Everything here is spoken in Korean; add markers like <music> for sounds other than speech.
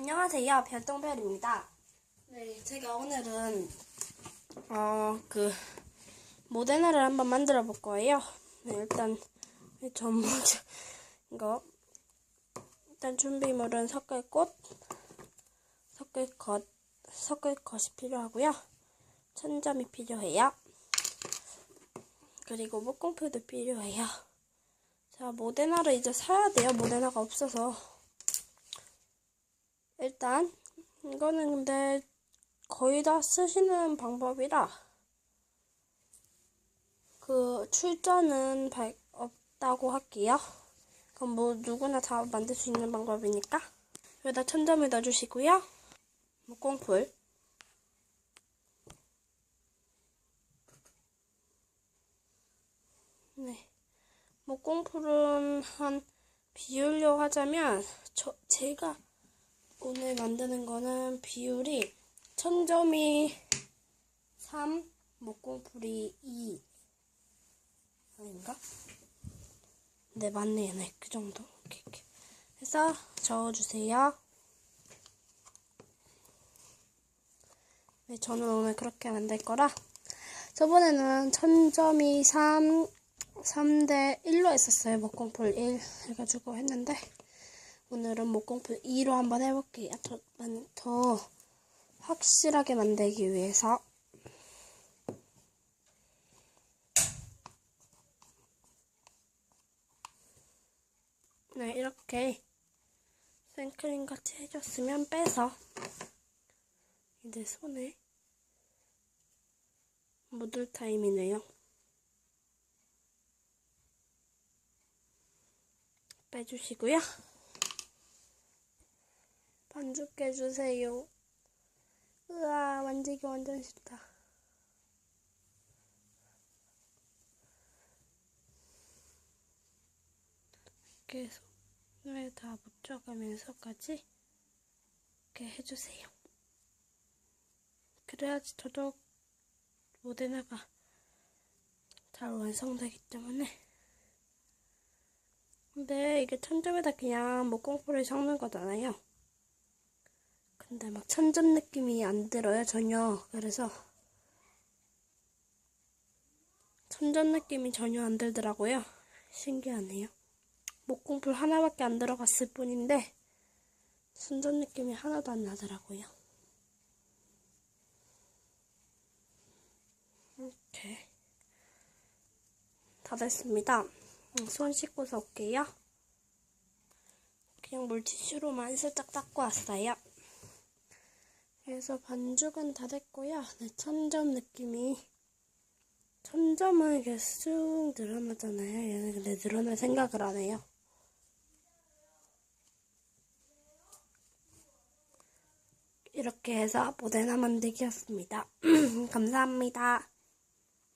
안녕하세요. 별똥별입니다. 네, 제가 오늘은 어, 그 모데나를 한번 만들어 볼 거예요. 네, 일단 전부 이거 일단 준비물은 섞을 꽃, 섞을 것, 섞을 것이 필요하고요. 천점이 필요해요. 그리고 목공풀도 필요해요. 자, 모데나를 이제 사야 돼요. 모데나가 없어서. 일단 이거는 근데 거의 다 쓰시는 방법이라 그 출전은 발- 없다고 할게요. 그럼 뭐 누구나 다 만들 수 있는 방법이니까 여기다 천점을 넣어주시고요. 목공풀 네. 목공풀은 한 비율로 하자면 저 제가 오늘 만드는 거는 비율이 천점이 3, 목공풀이 2 아닌가? 네 맞네요 네. 그 정도. 이렇게, 이렇게 해서 저어주세요. 네 저는 오늘 그렇게 만들 거라 저번에는 천점이 3 3대 1로 했었어요. 목공풀 1 해가지고 했는데 오늘은 목공풀 2로 한번 해볼게요. 더, 만- 더 확실하게 만들기 위해서. 네, 이렇게 생크림 같이 해줬으면 빼서 이제 손에 묻을 타임이네요. 빼주시고요. 반죽 해주세요. 으아, 만지기 완전 싫다. 이렇게 손을 다 묻혀가면서까지 이렇게 해주세요. 그래야지 더더욱 모데나가 잘 완성되기 때문에 근데 이게 천점에다 그냥 목공풀을 섞는 거잖아요. 근데 막 천점 느낌이 안 들어요, 전혀. 그래서 천점 느낌이 전혀 안 들더라고요. 신기하네요. 목공풀 하나밖에 안 들어갔을 뿐인데 천점 느낌이 하나도 안 나더라고요. 이렇게 다 됐습니다. 음, 손 씻고서 올게요. 그냥 물티슈로만 살짝 닦고 왔어요. 그래서 반죽은 다 됐고요. 네, 천점 느낌이 천점은 이렇게 쑥 늘어나잖아요. 얘는 근데 늘어날 생각을 안 해요. 이렇게 해서 모데나 만들기였습니다. <clears throat> 감사합니다.